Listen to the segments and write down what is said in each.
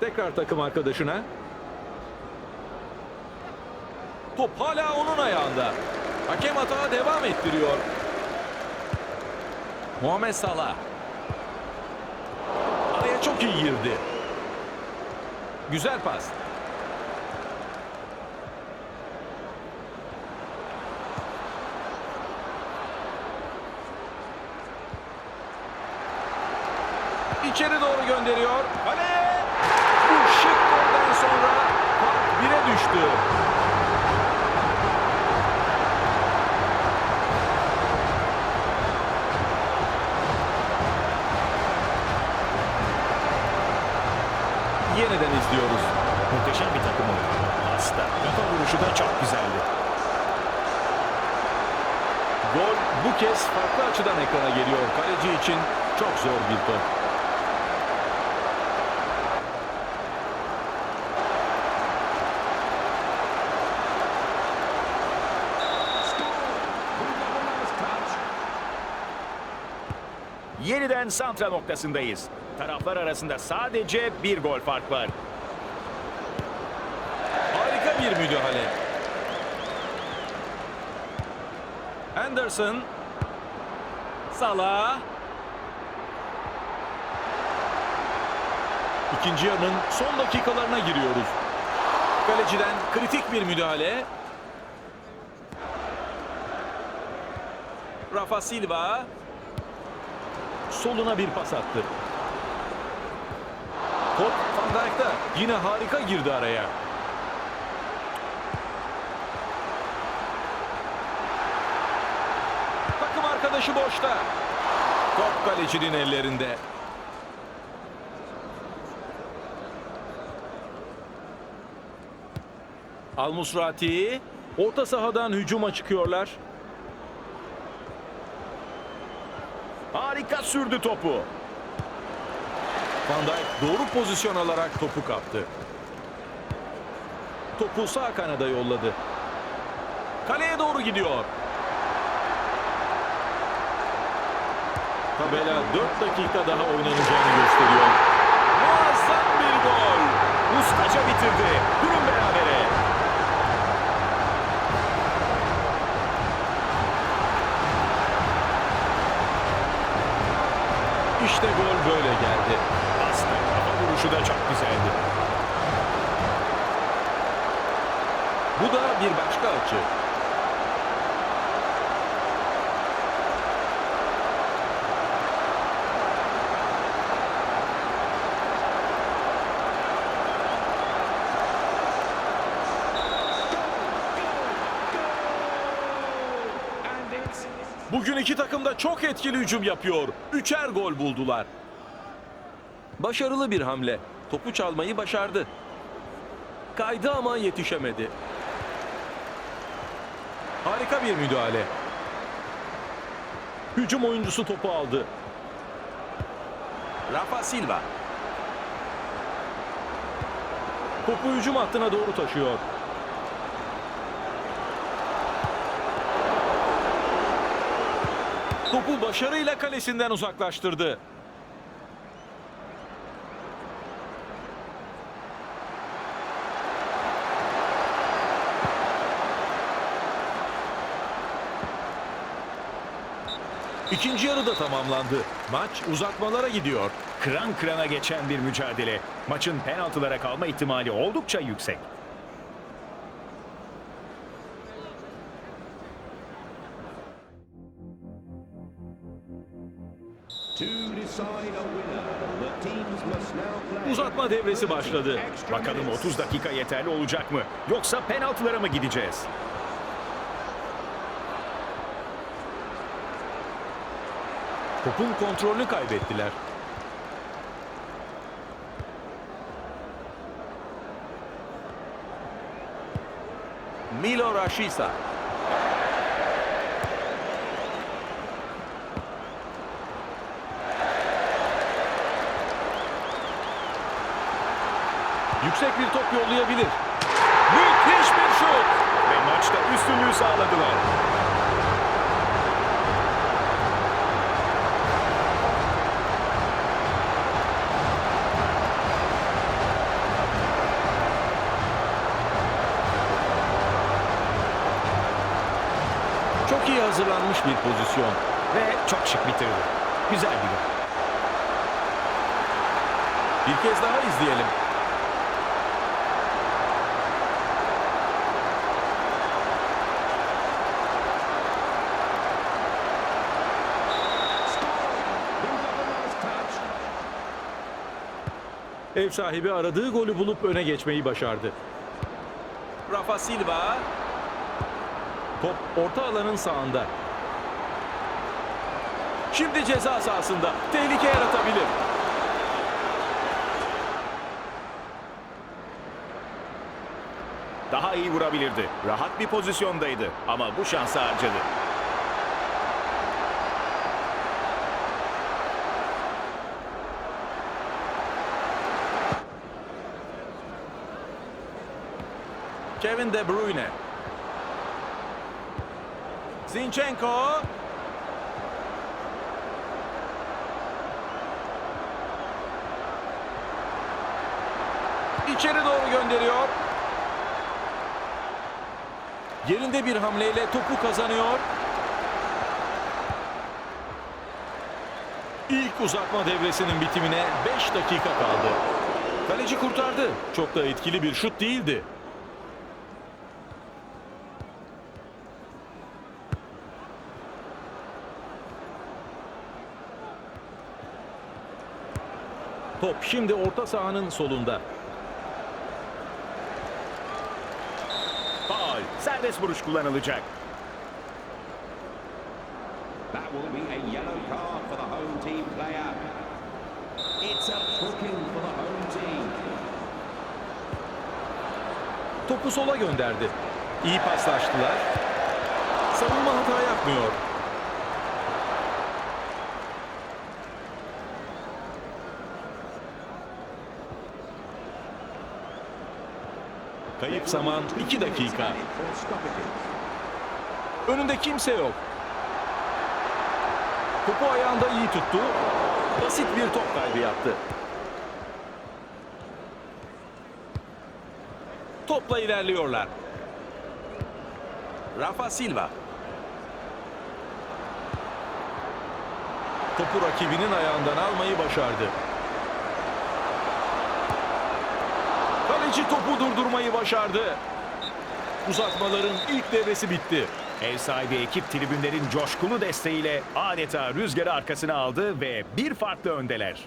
Tekrar takım arkadaşına. Top hala onun ayağında. Hakem hata devam ettiriyor. Muhammed Salah. Araya çok iyi girdi. Güzel pas. İçeri doğru gönderiyor. Kale! Sonra fark bire düştü. Yeniden izliyoruz. Muhteşem bir takım oyunu. Hasta. Kafa vuruşu da çok güzeldi. Gol bu kez farklı açıdan ekrana geliyor. Kaleci için çok zor bir top. Yeniden santra noktasındayız. Taraflar arasında sadece bir gol fark var. Harika bir müdahale. Anderson. Salah. İkinci yarının son dakikalarına giriyoruz. Kaleciden kritik bir müdahale. Rafa Silva soluna bir pas attı. Top Van Dijk'ta yine harika girdi araya. Takım arkadaşı boşta. Top kalecinin ellerinde. Al-Musrati orta sahadan hücuma çıkıyorlar. Harika sürdü topu. Van Dijk doğru pozisyon alarak topu kaptı. Topu sağ kanada yolladı. Kaleye doğru gidiyor. Tabela 4 dakika daha oynanacağını gösteriyor. Muazzam bir gol. Ustaca bitirdi. Durum berabere. İşte gol böyle geldi. Hasta. Kafa vuruşu da çok güzeldi. Bu da bir başka açı. Bugün iki takım da çok etkili hücum yapıyor. Üçer gol buldular. Başarılı bir hamle. Topu çalmayı başardı. Kaydı ama yetişemedi. Harika bir müdahale. Hücum oyuncusu topu aldı. Rafa Silva. Topu hücum hattına doğru taşıyor. Topu başarıyla kalesinden uzaklaştırdı. İkinci yarı da tamamlandı. Maç uzatmalara gidiyor. Kıran kırana geçen bir mücadele. Maçın penaltılara kalma ihtimali oldukça yüksek. Uzatma devresi başladı. Bakalım 30 dakika yeterli olacak mı? Yoksa penaltılara mı gideceğiz? Topun kontrolünü kaybettiler. Milo Rashica. yüksek bir top yollayabilir. Müthiş bir şut. Ve maçta üstünlüğü sağladılar. Çok iyi hazırlanmış bir pozisyon ve çok şık bitirdi. Güzel bir gol. Bir kez daha izleyelim. Ev sahibi aradığı golü bulup öne geçmeyi başardı. Rafa Silva. Top orta alanın sağında. Şimdi ceza sahasında. Tehlike yaratabilir. Daha iyi vurabilirdi. Rahat bir pozisyondaydı. Ama bu şansı harcadı. Kevin De Bruyne. Zinchenko. İçeri doğru gönderiyor. Yerinde bir hamleyle topu kazanıyor. İlk uzatma devresinin bitimine 5 dakika kaldı. Kaleci kurtardı. Çok da etkili bir şut değildi. Top şimdi orta sahanın solunda. Faul. Serbest vuruş kullanılacak. That will be a yellow card for the home team player. It's a booking for the home team. Topu sola gönderdi. İyi paslaştılar. Savunma hata yapmıyor. Kayıp zaman 2 dakika. Önünde kimse yok. Topu ayağında iyi tuttu. Basit bir top kaybı yaptı. Topla ilerliyorlar. Rafa Silva. Topu rakibinin ayağından almayı başardı. Kaleci topu durdurmayı başardı. Uzatmaların ilk devresi bitti. Ev sahibi ekip tribünlerin coşkulu desteğiyle adeta rüzgarı arkasına aldı ve bir farklı öndeler.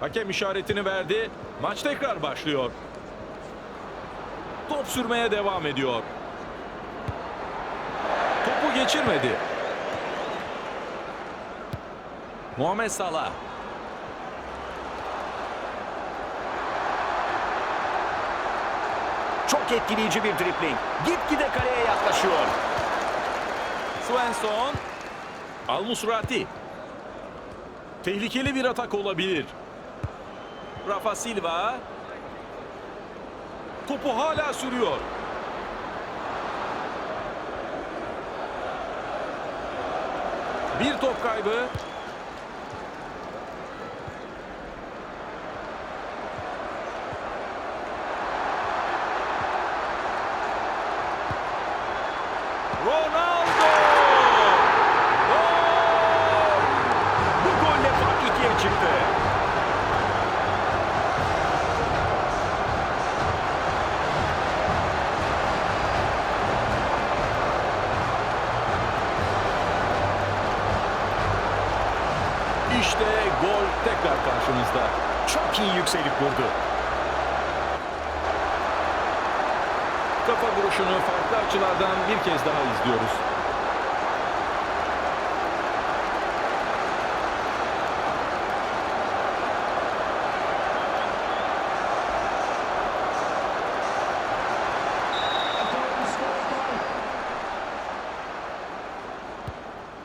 Hakem işaretini verdi. Maç tekrar başlıyor. Top sürmeye devam ediyor. Topu geçirmedi. Muhammed Salah. Çok etkileyici bir dribling. Gitgide kaleye yaklaşıyor. Svensson. Al Musrati. Tehlikeli bir atak olabilir. Rafa Silva. Topu hala sürüyor. Bir top kaybı. Kafa vuruşunu farklı açılardan bir kez daha izliyoruz.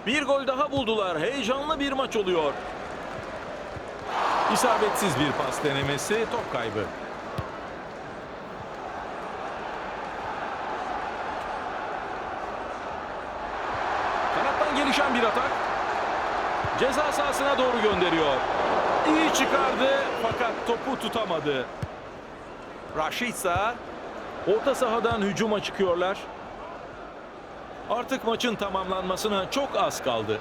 Bir gol daha buldular. Heyecanlı bir maç oluyor. İsabetsiz bir pas denemesi, top kaybı. Kanattan gelişen bir atak. Ceza sahasına doğru gönderiyor. İyi çıkardı fakat topu tutamadı. Raşitsa orta sahadan hücuma çıkıyorlar. Artık maçın tamamlanmasına çok az kaldı.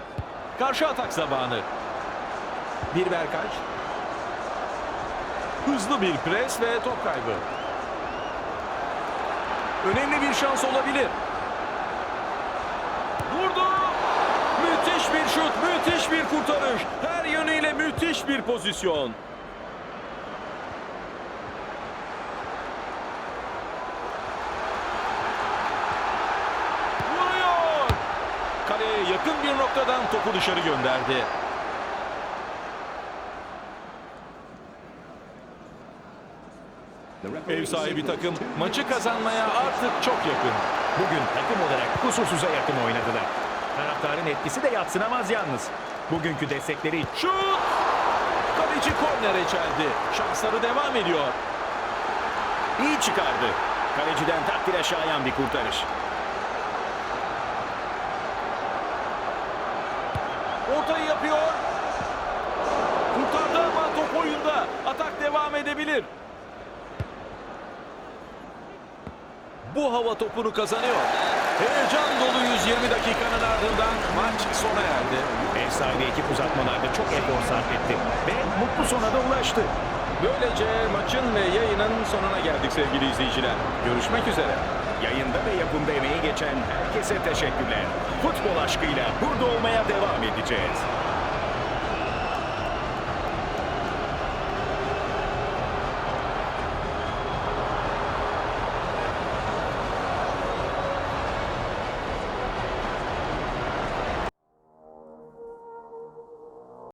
Karşı atak zamanı. Bir Berkaç. Hızlı bir pres ve top kaybı. Önemli bir şans olabilir. Vurdu. Müthiş bir şut, müthiş bir kurtarış. Her yönüyle müthiş bir pozisyon. Vuruyor. Kaleye yakın bir noktadan topu dışarı gönderdi. Ev sahibi takım maçı kazanmaya artık çok yakın. Bugün takım olarak kusursuza yakın oynadılar. Taraftarın etkisi de yatsınamaz yalnız. Bugünkü destekleri Şut! Kaleci kornere çeldi. Şansları devam ediyor. iyi çıkardı. Kaleciden takdire şayan bir kurtarış. Ortayı yapıyor. Kurtardı ama top oyunda. Atak devam edebilir. Bu hava topunu kazanıyor. Heyecan dolu 120 dakikanın ardından maç sona erdi. Ev sahibi ekip uzatmalarda çok efor sarf etti ve mutlu sona da ulaştı. Böylece maçın ve yayının sonuna geldik sevgili izleyiciler. Görüşmek üzere. Yayında ve yapımda emeği geçen herkese teşekkürler. Futbol aşkıyla burada olmaya devam edeceğiz.